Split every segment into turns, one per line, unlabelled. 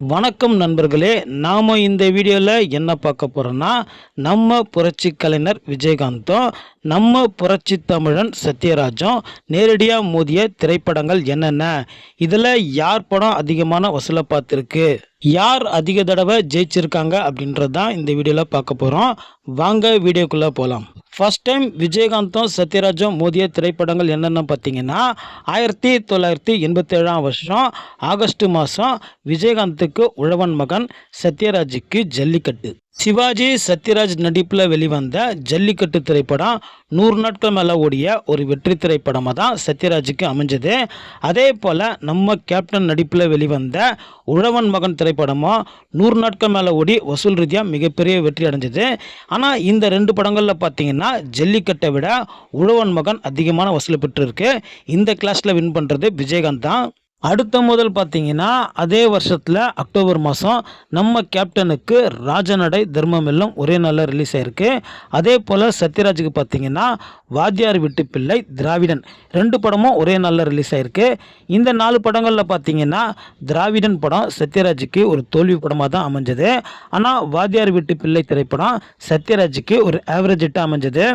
வணக்கம் நண்பர்களே நாம் இந்த வீடியோவில் என்ன பார்க்க போகிறோன்னா நம்ம புரட்சி கலைஞர் விஜயகாந்தும் நம்ம புரட்சி தமிழன் சத்யராஜும் நேரடியாக மோதிய திரைப்படங்கள் என்னென்ன? இதில் யார் படம் அதிகமான வசூலை பார்த்துருக்கு? யார் அதிக தடவை ஜெயிச்சிருக்காங்க அப்படின்றது தான் இந்த வீடியோவில் பார்க்க போகிறோம் வாங்க வீடியோக்குள்ளே போகலாம் ஃபர்ஸ்ட் டைம் விஜயகாந்தும் சத்யராஜும் மோதிய திரைப்படங்கள் என்னென்ன பார்த்தீங்கன்னா ஆயிரத்தி தொள்ளாயிரத்தி எண்பத்தேழாம் வருஷம் ஆகஸ்ட் மாதம் விஜயகாந்துக்கு உழவன் மகன் சத்யராஜுக்கு ஜல்லிக்கட்டு. சிவாஜி சத்யராஜ் நடிப்பில் வெளிவந்த ஜல்லிக்கட்டு திரைப்படம் நூறு நாட்கள் மேலே ஓடிய ஒரு வெற்றி திரைப்படமாக தான் சத்யராஜுக்கு அமைஞ்சது. அதே போல் நம்ம கேப்டன் நடிப்பில் வெளிவந்த உழவன் மகன் திரைப்படமும் நூறு நாட்கள் மேலே ஓடி வசூல் ரீதியாக மிகப்பெரிய வெற்றி அடைஞ்சது. ஆனால் இந்த ரெண்டு படங்களில் பார்த்தீங்கன்னா ஜல்லிக்கட்டை விட உழவன் மகன் அதிகமான வசூல் பெற்றிருக்கு. இந்த கிளாஸில் வின் பண்ணுறது விஜயகாந்த் தான். அடுத்த முதல் பார்த்தீங்கன்னா அதே வருஷத்தில் அக்டோபர் மாதம் நம்ம கேப்டனுக்கு ராஜநடை தர்மம் எல்லாம் ஒரே நாளில் ரிலீஸ் ஆயிருக்கு. அதே போல் சத்யராஜுக்கு பார்த்தீங்கன்னா வாத்தியார் வீட்டு பிள்ளை திராவிடன் ரெண்டு படமும் ஒரே நாளில் ரிலீஸ் ஆயிருக்கு. இந்த நாலு படங்களில் பார்த்தீங்கன்னா திராவிடன் படம் சத்யராஜுக்கு ஒரு தோல்வி படமாக தான் அமைஞ்சது. ஆனால் வாத்தியார் வீட்டு பிள்ளை திரைப்படம் சத்யராஜுக்கு ஒரு ஆவரேஜ் ஹிட்டாக அமைஞ்சது.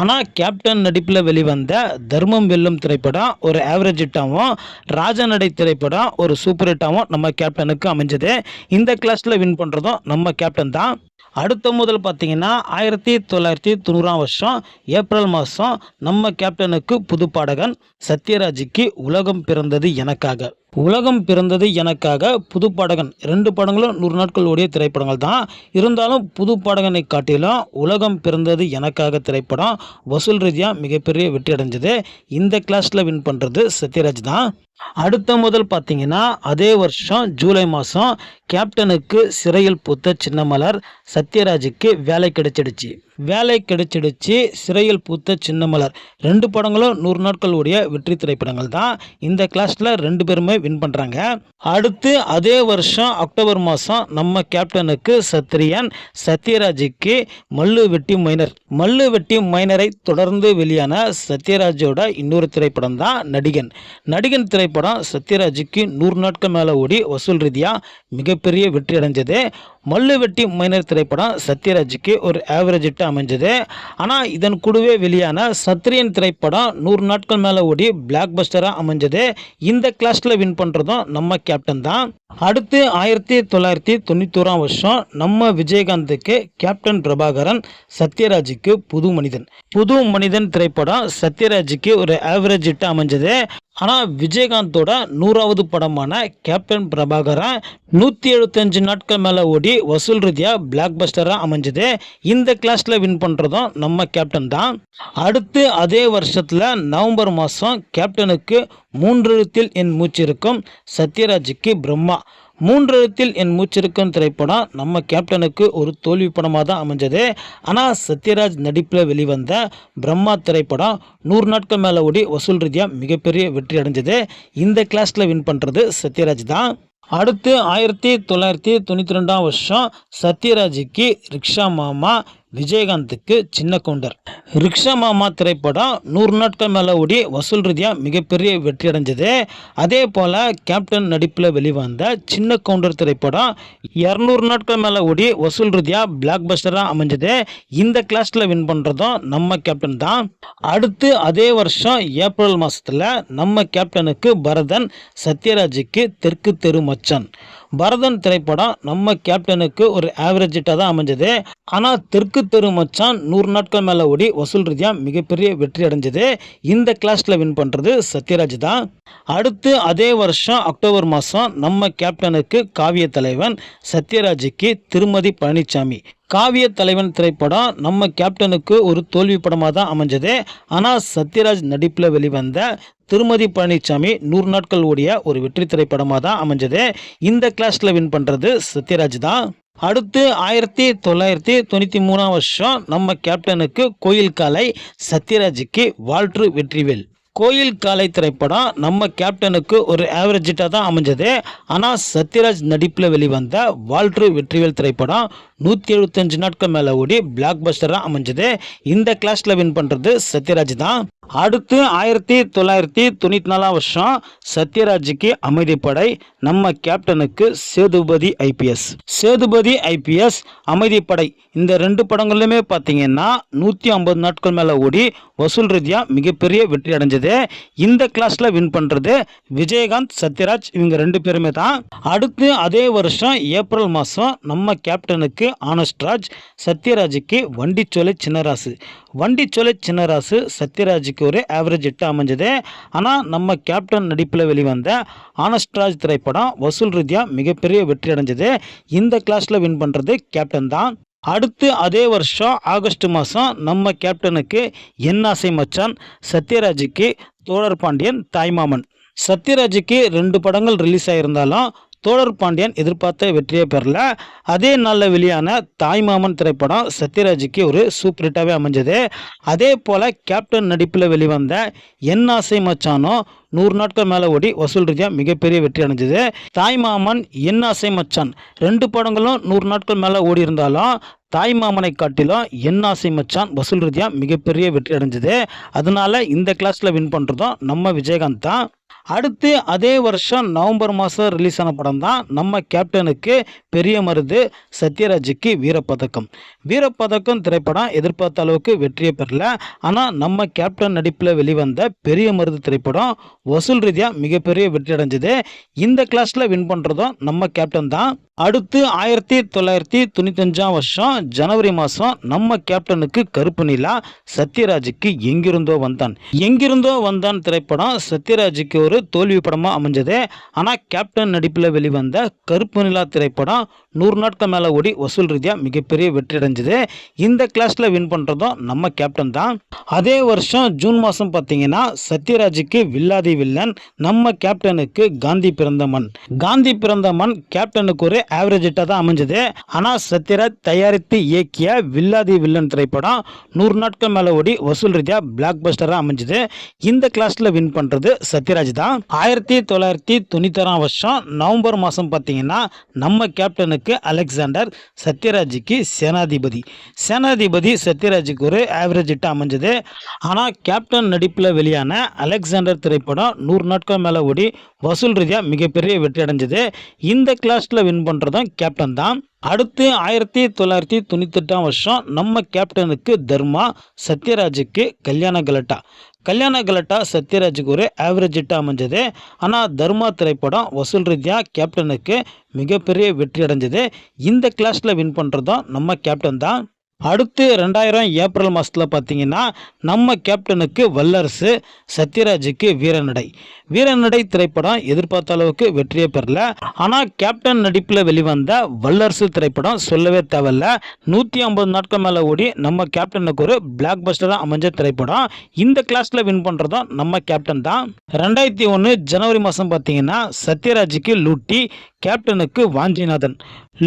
ஆனால் கேப்டன் நடிப்பில் வெளிவந்த தர்மம் வெல்லும் திரைப்படம் ஒரு ஆவரேஜ் ஹிட்டாகவும் ராஜநடை திரைப்படம் ஒரு சூப்பர் ஹிட்டாகவும் நம்ம கேப்டனுக்கு அமைஞ்சது. இந்த கிளாஸில் வின் பண்ணுறதும் நம்ம கேப்டன் தான். அடுத்த முதல் பார்த்தீங்கன்னா ஆயிரத்தி தொள்ளாயிரத்தி தொண்ணூறாம் வருஷம் ஏப்ரல் மாதம் நம்ம கேப்டனுக்கு புது பாடகன் சத்யராஜுக்கு உலகம் பிறந்தது எனக்காக. உலகம் பிறந்தது எனக்காக புது பாடகன். ரெண்டு படங்களும் நூறு நாட்கள் ஓடிய திரைப்படங்கள் தான். இருந்தாலும் புது பாடகனை காட்டிலும் உலகம் பிறந்தது எனக்காக திரைப்படம் வசூல் ரீதியாக மிகப்பெரிய வெற்றி அடைஞ்சது. இந்த கிளாஸில் வின் பண்ணுறது சத்யராஜ் தான். அடுத்த முதல் பார்த்தீங்கன்னா அதே வருஷம் ஜூலை மாதம் கேப்டனுக்கு சிறையில் பூத்த சின்னமலர் சத்யராஜுக்கு வேலை கிடைச்சிடுச்சு. வேலை கிடைச்சிடுச்சு சிறையில் பூத்த சின்னமலர் ரெண்டு படங்களும் நூறு நாட்கள் ஓடிய வெற்றி திரைப்படங்கள் தான். இந்த கிளாஸில் ரெண்டு பேருமே வின் பண்ணுறாங்க அடுத்து அதே வருஷம் அக்டோபர் மாதம் நம்ம கேப்டனுக்கு சத்ரியன் சத்யராஜுக்கு மல்லு வெட்டி மைனர் மல்லு வெட்டி மைனரை தொடர்ந்து வெளியான சத்யராஜோட இன்னொரு திரைப்படம் தான் நடிகன். நடிகன் திரைப்படம் சத்யராஜுக்கு நூறு நாட்கள் மேலே ஓடி வசூல் ரீதியாக மிகப்பெரிய வெற்றி அடைஞ்சது. மல்லு வெட்டி மைனர் திரைப்படம் சத்யராஜுக்கு ஒரு ஆவரேஜ் ஹிட் அமைஞ்சது. ஆனால் இதன் கூடவே வெளியான சத்ரியன் திரைப்படம் நூறு நாட்கள் மேலே ஓடி பிளாக் பஸ்டராக அமைஞ்சது. இந்த கிளாஸில் வின் பண்ணுறதும் நம்ம கேப்டன் தான். அடுத்து ஆயிரத்தி தொள்ளாயிரத்தி தொண்ணூத்தோராம் வருஷம் நம்ம விஜயகாந்துக்கு கேப்டன் பிரபாகரன் சத்யராஜுக்கு புது மனிதன். புது மனிதன் திரைப்படம் சத்யராஜுக்கு ஒரு ஆவரேஜ் இட்டு அமைஞ்சது. ஆனால் விஜயகாந்தோட நூறாவது படமான கேப்டன் பிரபாகரன் நூற்றி எழுபத்தஞ்சு நாட்கள் மேலே ஓடி வசூல் ரீதியாக பிளாக் பஸ்டராக அமைஞ்சது. இந்த கிளாஸில் வின் பண்ணுறதும் நம்ம கேப்டன் தான். அடுத்து அதே வருஷத்தில் நவம்பர் மாதம் கேப்டனுக்கு மூன்றெழுத்தில் என் மூச்சிருக்கும் சத்யராஜுக்கு பிரம்மா. மூன்றெழுத்தில் என் மூச்சிருக்கும் திரைப்படம் நம்ம கேப்டனுக்கு ஒரு தோல்வி படமாக தான் அமைஞ்சது. ஆனால் சத்யராஜ் நடிப்பில் வெளிவந்த பிரம்மா திரைப்படம் நூறு நாட்கள் மேலே ஓடி வசூல் ரீதியாக மிகப்பெரிய வெற்றி அடைஞ்சது. இந்த கிளாஸில் வின் பண்ணுறது சத்யராஜ் தான். அடுத்து ஆயிரத்தி தொள்ளாயிரத்தி தொண்ணூற்றி ரெண்டாம் வருஷம் சத்யராஜுக்கு ரிக்ஷா மாமா விஜயகாந்துக்கு சின்ன கவுண்டர். ரிக்ஷா மாமா திரைப்படம் நூறு நாட்கள் மேலே ஓடி வசூல் ரீதியாக மிகப்பெரிய வெற்றி அடைஞ்சது. அதே போல் கேப்டன் நடிப்பில் வெளிவந்த சின்ன கவுண்டர் திரைப்படம் இரநூறு நாட்கள் மேலே ஓடி வசூல் ரீதியாக பிளாக் பஸ்டராக அமைஞ்சது. இந்த கிளாஸில் வின் பண்ணுறதும் நம்ம கேப்டன் தான். அடுத்து அதே வருஷம் ஏப்ரல் மாதத்தில் நம்ம கேப்டனுக்கு பரதன் சத்யராஜுக்கு தெற்கு தெரு மச்சான். பரதன் திரைப்படம் நம்ம கேப்டனுக்கு ஒரு ஆவரேஜ் ஹிட்டாக தான் அமைஞ்சது. ஆனால் தெற்கு தெரு மச்சான் நூறு நாட்கள் மேலே ஓடி வசூல் ரீதியாக மிகப்பெரிய வெற்றி அடைஞ்சது. இந்த கிளாஸில் வின் பண்ணுறது சத்யராஜ் தான். அடுத்து அதே வருஷம் அக்டோபர் மாதம் நம்ம கேப்டனுக்கு காவிய தலைவன் சத்யராஜுக்கு திருமதி பழனிசாமி காவிய தலைவன் திரைப்படம் நம்ம கேப்டனுக்கு ஒரு தோல்வி படமாக தான் அமைஞ்சது. ஆனால் சத்யராஜ் நடிப்பில் வெளிவந்த திருமதி பழனிசாமி நூறு நாட்கள் ஓடிய ஒரு வெற்றி திரைப்படமாக தான் அமைஞ்சது. இந்த கிளாஸில் வின் பண்ணுறது சத்யராஜ் தான். அடுத்து ஆயிரத்தி தொள்ளாயிரத்தி தொண்ணூற்றி மூணாம் வருஷம் நம்ம கேப்டனுக்கு கோயில் காலை சத்யராஜுக்கு வால்ட்ரு வெற்றிவேல். கோயில் காலை திரைப்படம் நம்ம கேப்டனுக்கு ஒரு ஆவரேஜிட்டாக தான் அமைஞ்சது. ஆனால் சத்யராஜ் நடிப்பில் வெளிவந்த வால்ட்ரு வெற்றிவேல் திரைப்படம் நூற்றி எழுபத்தஞ்சு நாட்கள் மேலே ஓடி பிளாக் பஸ்டராக அமைஞ்சது. இந்த கிளாஸில் வின் பண்ணுறது சத்யராஜ் தான். அடுத்து ஆயிரத்தி தொள்ளாயிரத்தி தொண்ணூற்றி நாலாம் வருஷம் சத்யராஜுக்கு அமைதிப்படை நம்ம கேப்டனுக்கு சேதுபதி ஐபிஎஸ் சேதுபதி ஐபிஎஸ் அமைதிப்படை இந்த ரெண்டு படங்கள்லையுமே பார்த்தீங்கன்னா நூற்றி ஐம்பது நாட்கள் மேலே ஓடி வசூல் ரீதியாக மிகப்பெரிய வெற்றி அடைஞ்சது. இந்த கிளாஸில் வின் பண்ணுறது விஜயகாந்த் சத்யராஜ் இவங்க ரெண்டு பேருமே தான். அடுத்து அதே வருஷம் ஏப்ரல் மாதம் நம்ம கேப்டனுக்கு ஆனஸ்ட்ராஜ் சத்யராஜுக்கு வண்டிச்சோலை சின்னராசு. வண்டிச்சோலை சின்னராசு சத்யராஜுக்கு ஒரு ஆவரேஜ் எட்டு அமைஞ்சது. ஆனால் நம்ம கேப்டன் நடிப்பில் வெளிவந்த ஆனஸ்ட்ராஜ் திரைப்படம் வசூல் ரீதியாக மிகப்பெரிய வெற்றி அடைஞ்சது. இந்த கிளாஸில் வின் பண்ணுறது கேப்டன் தான். அடுத்து அதே வருஷம் ஆகஸ்ட் மாதம் நம்ம கேப்டனுக்கு என் ஆசை மச்சான் சத்யராஜுக்கு தோழர் பாண்டியன் தாய்மாமன். சத்யராஜுக்கு ரெண்டு படங்கள் ரிலீஸ் ஆகியிருந்தாலும் தோழர் பாண்டியன் எதிர்பார்த்த வெற்றியை பெறல. அதே நாளில் வெளியான தாய்மாமன் திரைப்படம் சத்யராஜுக்கு ஒரு சூப்பர் ஹிட்டாகவே அமைஞ்சது. அதே போல் கேப்டன் நடிப்பில் வெளிவந்த என் ஆசை மச்சானோ நூறு நாட்கள் மேலே ஓடி வசூல் ரீதியாக மிகப்பெரிய வெற்றி அடைஞ்சது. தாய்மாமன் என் ஆசை மச்சான் ரெண்டு படங்களும் நூறு நாட்கள் மேலே ஓடி இருந்தாலும் தாய்மாமனை காட்டிலும் என் ஆசை மச்சான் வசூல் ரீதியாக மிகப்பெரிய வெற்றி அடைஞ்சது. அதனால இந்த கிளாஸில் வின் பண்ணுறதும் நம்ம விஜயகாந்த் தான். அடுத்து அதே வருஷம் நவம்பர் மாதம் ரிலீஸ் ஆன படம் தான் நம்ம கேப்டனுக்கு பெரிய மருது சத்யராஜுக்கு வீரப்பதக்கம். வீரப்பதக்கம் திரைப்படம் எதிர்பார்த்த அளவுக்கு வெற்றியை பெறல. ஆனால் நம்ம கேப்டன் நடிப்பில் வெளிவந்த பெரிய மருது திரைப்படம் வசூல் ரீதியாக மிகப்பெரிய வெற்றி அடைஞ்சது. இந்த கிளாஸில் வின் பண்ணுறதும் நம்ம கேப்டன் தான். அடுத்து ஆயிரத்தி தொள்ளாயிரத்தி தொண்ணூத்தஞ்சாம் வருஷம் ஜனவரி மாதம் நம்ம கேப்டனுக்கு கருப்பு நிலா சத்யராஜுக்கு எங்கிருந்தோ வந்தான். எங்கிருந்தோ வந்தான் திரைப்படம். சத்யராஜுக்கு ஒரு தோல்வி படமாக அமைஞ்சது. ஆனால் கேப்டன் நடிப்பில் வெளிவந்த கருப்பு நிலா திரைப்படம் நூறு நாட்கள் மேலே ஓடி வசூல் ரீதியாக மிகப்பெரிய வெற்றி அடைஞ்சது. இந்த கிளாஸில் வின் பண்ணுறதும் நம்ம கேப்டன் தான். அதே வருஷம் ஜூன் மாதம் பார்த்தீங்கன்னா சத்யராஜுக்கு வில்லாதி வில்லன் நம்ம கேப்டனுக்கு காந்தி பிறந்த மண். காந்தி பிறந்த மண் கேப்டனுக்கு ஒரு ஆவரேஜ் ஹிட்டாக தான் அமைஞ்சது. ஆனால் சத்யராஜ் தயாரித்து இயக்கிய வில்லாதி வில்லன் திரைப்படம் நூறு நாட்கள் மேலே ஓடி வசூல் ரீதியாக பிளாக் பஸ்டராக அமைஞ்சது. இந்த கிளாஸில் வின் பண்ணுறது சத்யராஜ் தான். ஆயிரத்தி தொள்ளாயிரத்தி தொண்ணூத்தாறாம் வருஷம் நவம்பர் மாதம் பார்த்தீங்கன்னா நம்ம கேப்டனுக்கு அலெக்சாண்டர் சத்யராஜுக்கு சேனாதிபதி. சேனாதிபதி சத்யராஜுக்கு ஒரு ஆவரேஜ் இட்டு அமைஞ்சது. ஆனால் கேப்டன் நடிப்பில் வெளியான அலெக்சாண்டர் திரைப்படம் நூறு நாட்கள் மேலே ஓடி வசூல் ரீதியாக மிகப்பெரிய வெற்றி அடைஞ்சது. இந்த கிளாஸில் வின் பண்ணுறதும் கேப்டன் தான். அடுத்து ஆயிரத்தி தொள்ளாயிரத்தி தொண்ணூத்தெட்டாம் வருஷம் நம்ம கேப்டனுக்கு தர்மா சத்யராஜுக்கு கல்யாண கலட்டா. கல்யாண கலட்டா சத்யராஜுக்கு ஒரு ஆவரேஜ் ஹிட்டாக அமைஞ்சது. ஆனால் தர்மா திரைப்படம் வசூல் ரீதியாக கேப்டனுக்கு மிகப்பெரிய வெற்றி அடைஞ்சது. இந்த கிளாஸில் வின் பண்ணுறதும் நம்ம கேப்டன் தான். அடுத்து ரெண்டாயிரம் ஏப்ரல் மாதத்தில் பார்த்தீங்கன்னா நம்ம கேப்டனுக்கு வல்லரசு சத்யராஜுக்கு வீரநடை. வீரநடை திரைப்படம் எதிர்பார்த்த அளவுக்கு வெற்றியை பெறல. ஆனால் கேப்டன் நடிப்பில் வெளிவந்த வல்லரசு திரைப்படம் சொல்லவே தேவையில்ல. நூற்றி ஐம்பது நாட்கள் மேலே ஓடி நம்ம கேப்டனுக்கு ஒரு பிளாக் பஸ்டராக அமைஞ்ச திரைப்படம். இந்த கிளாஸில் வின் பண்ணுறதும் நம்ம கேப்டன் தான். ரெண்டாயிரத்தி ஒன்று ஜனவரி மாதம் பார்த்தீங்கன்னா சத்யராஜுக்கு லூட்டி கேப்டனுக்கு வாஞ்சிநாதன்.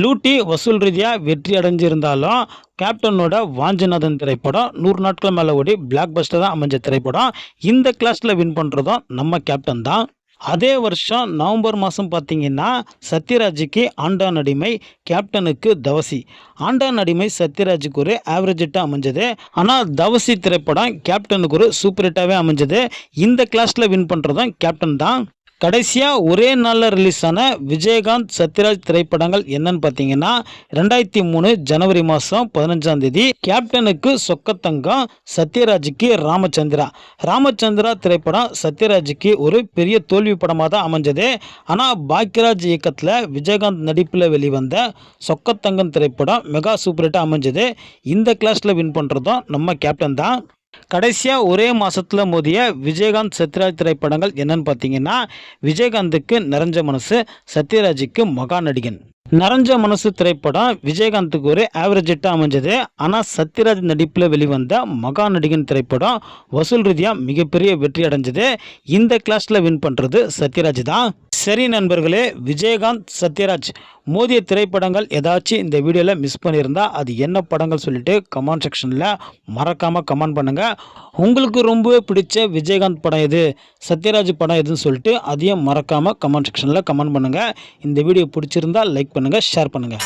லூட்டி வசூல் ரீதியாக வெற்றி அடைஞ்சிருந்தாலும் கேப்டனோட வாஞ்சிநாதன் திரைப்படம் நூறு நாட்கள் மேலே ஓடி பிளாக் பஸ்டர் தான் அமைஞ்ச திரைப்படம். இந்த கிளாஸில் வின் பண்ணுறதும் நம்ம கேப்டன் தான். அதே வருஷம் நவம்பர் மாதம் பார்த்தீங்கன்னா சத்யராஜுக்கு ஆண்டான் அடிமை கேப்டனுக்கு தவசி. ஆண்டான் அடிமை சத்யராஜுக்கு ஒரு ஆவரேஜ் ஹிட்டாக அமைஞ்சது. ஆனால் தவசி திரைப்படம் கேப்டனுக்கு ஒரு சூப்பர் ஹிட்டாகவே அமைஞ்சது. இந்த கிளாஸில் வின் பண்ணுறதும் கேப்டன் தான். கடைசியாக ஒரே நாளில் ரிலீஸ் ஆன விஜயகாந்த் சத்யராஜ் திரைப்படங்கள் என்னன்னு பார்த்தீங்கன்னா ரெண்டாயிரத்தி மூணு ஜனவரி மாதம் பதினஞ்சாம் தேதி கேப்டனுக்கு சொக்கத்தங்கம் சத்யராஜுக்கு ராமச்சந்திரா. ராமச்சந்திரா திரைப்படம் சத்யராஜுக்கு ஒரு பெரிய தோல்வி படமாக தான் அமைஞ்சது. ஆனால் பாக்யராஜ் இயக்கத்தில் விஜயகாந்த் நடிப்பில் வெளிவந்த சொக்கத்தங்கம் திரைப்படம் மெகா சூப்பர் ஹிட்டாக அமைஞ்சது. இந்த கிளாஸில் வின் பண்ணுறதும் நம்ம கேப்டன் தான். கடைசியாக ஒரே மாதத்தில் மோதிய விஜயகாந்த் சத்யராஜ் திரைப்படங்கள் என்னன்னு பார்த்தீங்கன்னா விஜயகாந்துக்கு நிறைஞ்ச மனசு சத்யராஜுக்கு மகா நடிகன் நிறைஞ்ச மனசு திரைப்படம் விஜயகாந்துக்கு ஒரு ஆவரேஜ் ஹிட்டாக அமைஞ்சது. ஆனால் சத்யராஜ் நடிப்பில் வெளிவந்த மகா நடிகன் திரைப்படம் வசூல் ரீதியாக மிகப்பெரிய வெற்றி அடைஞ்சது. இந்த கிளாஸில் வின் பண்ணுறது சத்யராஜ் தான். சரி நண்பர்களே விஜயகாந்த் சத்யராஜ் மோதிய திரைப்படங்கள் ஏதாச்சும் இந்த வீடியோவில் மிஸ் பண்ணியிருந்தா அது என்ன படங்கள் சொல்லிட்டு கமெண்ட் செக்ஷனில் மறக்காமல் கமெண்ட் பண்ணுங்கள் உங்களுக்கு ரொம்பவே பிடிச்ச விஜயகாந்த் படம் எது சத்யராஜ் படம் எதுன்னு சொல்லிட்டு அதையும் மறக்காமல் கமெண்ட் செக்ஷனில் கமெண்ட் பண்ணுங்கள் இந்த வீடியோ பிடிச்சிருந்தா லைக் பண்ணுங்கள் ஷேர் பண்ணுங்கள்